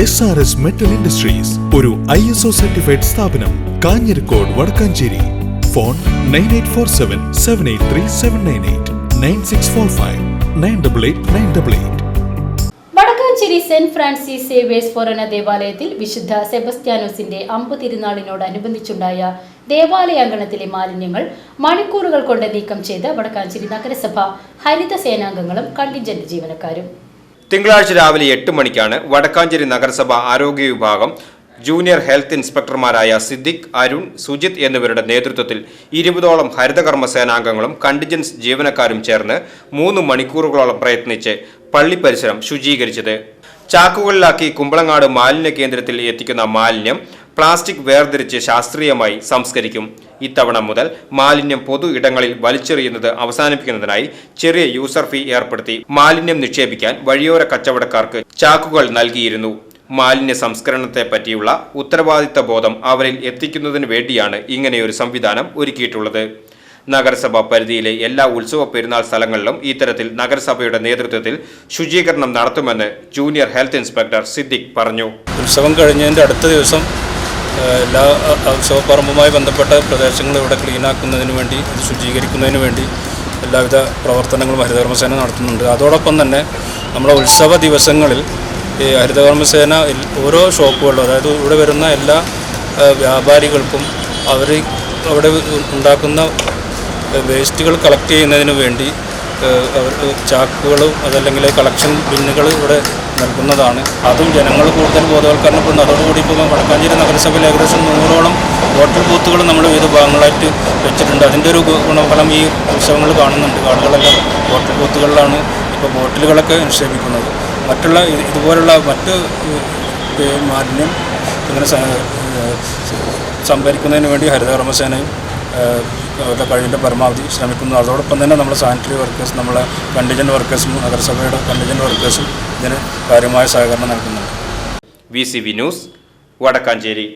S R S metal industries ഒരു I S O certified സ്ഥാപനം Kanjirakode Vadakkanchery. Phone nine eight four seven seven eight three seven nine eight nine six four five nine double eight nine double eight Vadakkanchery saint Francis Xavier's ഫൊറന ദേവാലയത്തിൽ വിശുദ്ധ സെബസ്ത്യാനോസിന്റെ അമ്പ് തിരുനാളിനോടനുബന്ധിച്ചുണ്ടായ ദേവാലയാങ്കണത്തിലെ മാലിന്യങ്ങൾ മണിക്കൂറുകൾ കൊണ്ട് നീക്കം ചെയ്ത് വടക്കാഞ്ചേരി നഗരസഭ ഹരിത സേനാംഗങ്ങളും കണ്ടിജന്റ് ജീവനക്കാരും. തിങ്കളാഴ്ച രാവിലെ എട്ട് മണിക്കാണ് വടക്കാഞ്ചേരി നഗരസഭ ആരോഗ്യ വിഭാഗം ജൂനിയർ ഹെൽത്ത് ഇൻസ്പെക്ടർമാരായ സിദ്ദിഖ് അരുൺ സുജിത് എന്നിവരുടെ നേതൃത്വത്തിൽ ഇരുപതോളം ഹരിതകർമ്മ സേനാംഗങ്ങളും കണ്ടിജൻസ് ജീവനക്കാരും ചേർന്ന് മൂന്ന് മണിക്കൂറുകളോളം പ്രയത്നിച്ച് പള്ളി പരിസരം ശുചീകരിച്ചത്. ചാക്കുകളിലാക്കി കുമ്പളങ്ങാട് മാലിന്യ കേന്ദ്രത്തിൽ എത്തിക്കുന്ന മാലിന്യം പ്ലാസ്റ്റിക് വേർതിരിച്ച് ശാസ്ത്രീയമായി സംസ്കരിക്കും. ഇത്തവണ മുതൽ മാലിന്യം പൊതു ഇടങ്ങളിൽ വലിച്ചെറിയുന്നത് അവസാനിപ്പിക്കുന്നതിനായി ചെറിയ യൂസർ ഫീ ഏർപ്പെടുത്തി മാലിന്യം നിക്ഷേപിക്കാൻ വഴിയോര കച്ചവടക്കാർക്ക് ചാക്കുകൾ നൽകിയിരുന്നു. മാലിന്യ സംസ്കരണത്തെ പറ്റിയുള്ള ഉത്തരവാദിത്ത ബോധം അവരിൽ എത്തിക്കുന്നതിന് വേണ്ടിയാണ് ഇങ്ങനെയൊരു സംവിധാനം ഒരുക്കിയിട്ടുള്ളത്. നഗരസഭ പരിധിയിലെ എല്ലാ ഉത്സവ പെരുന്നാൾ സ്ഥലങ്ങളിലും ഇത്തരത്തിൽ നഗരസഭയുടെ നേതൃത്വത്തിൽ ശുചീകരണം നടത്തുമെന്ന് ജൂനിയർ ഹെൽത്ത് ഇൻസ്പെക്ടർ സിദ്ദിഖ് പറഞ്ഞു. ഉത്സവം കഴിഞ്ഞതിന്റെ അടുത്ത ദിവസം എല്ലാ ഉത്സവപ്പറമ്പുമായി ബന്ധപ്പെട്ട പ്രദേശങ്ങൾ ഇവിടെ ക്ലീനാക്കുന്നതിന് വേണ്ടി അത് ശുചീകരിക്കുന്നതിന് വേണ്ടി എല്ലാവിധ പ്രവർത്തനങ്ങളും ഹരിതകർമ്മസേന നടത്തുന്നുണ്ട്. അതോടൊപ്പം തന്നെ നമ്മുടെ ഉത്സവ ദിവസങ്ങളിൽ ഈ ഹരിതകർമ്മസേന ഓരോ ഷോപ്പുകളിലും അതായത് ഇവിടെ വരുന്ന എല്ലാ വ്യാപാരികൾക്കും അവർ അവിടെ ഉണ്ടാക്കുന്ന വേസ്റ്റുകൾ കളക്ട് ചെയ്യുന്നതിന് വേണ്ടി അവർ ചാക്കുകളും അതല്ലെങ്കിൽ കളക്ഷൻ ബിന്നുകൾ ഇവിടെ നൽകുന്നതാണ്. അതും ജനങ്ങൾ കൂടുതൽ ബോധവൽക്കരണപ്പെടുന്നു. അതോടുകൂടി ഇപ്പോൾ വടക്കാഞ്ചേരി നഗരസഭയിൽ ഏകദേശം നൂറോളം വോട്ടർ ബൂത്തുകൾ നമ്മൾ വിവിധ ഭാഗങ്ങളായിട്ട് വെച്ചിട്ടുണ്ട്. അതിന്റെ ഒരു ഗുണഫലം ഈ ഉത്സവങ്ങൾ കാണുന്നുണ്ട്. ആളുകളെല്ലാം വോട്ടർ ബൂത്തുകളിലാണ് ഇപ്പോൾ ബോട്ടിലുകളൊക്കെ നിക്ഷേപിക്കുന്നത്. മറ്റുള്ള ഇതുപോലുള്ള മറ്റ് മാലിന്യം ഇങ്ങനെ സംഭരിക്കുന്നതിന് വേണ്ടി ഹരിതകർമ്മസേനയും കഴിവിന്റെ പരമാവധി ശ്രമിക്കുന്നു. അതോടൊപ്പം തന്നെ നമ്മുടെ സാനിറ്ററി വർക്കേഴ്സ് നമ്മളെ കണ്ടിജന്റ് വർക്കേഴ്സും നഗരസഭയുടെ കണ്ടിജന്റ് വർക്കേഴ്സും ഇതിന് കാര്യമായ സഹകരണം നൽകുന്നുണ്ട്. V C V news Vadakkancherry.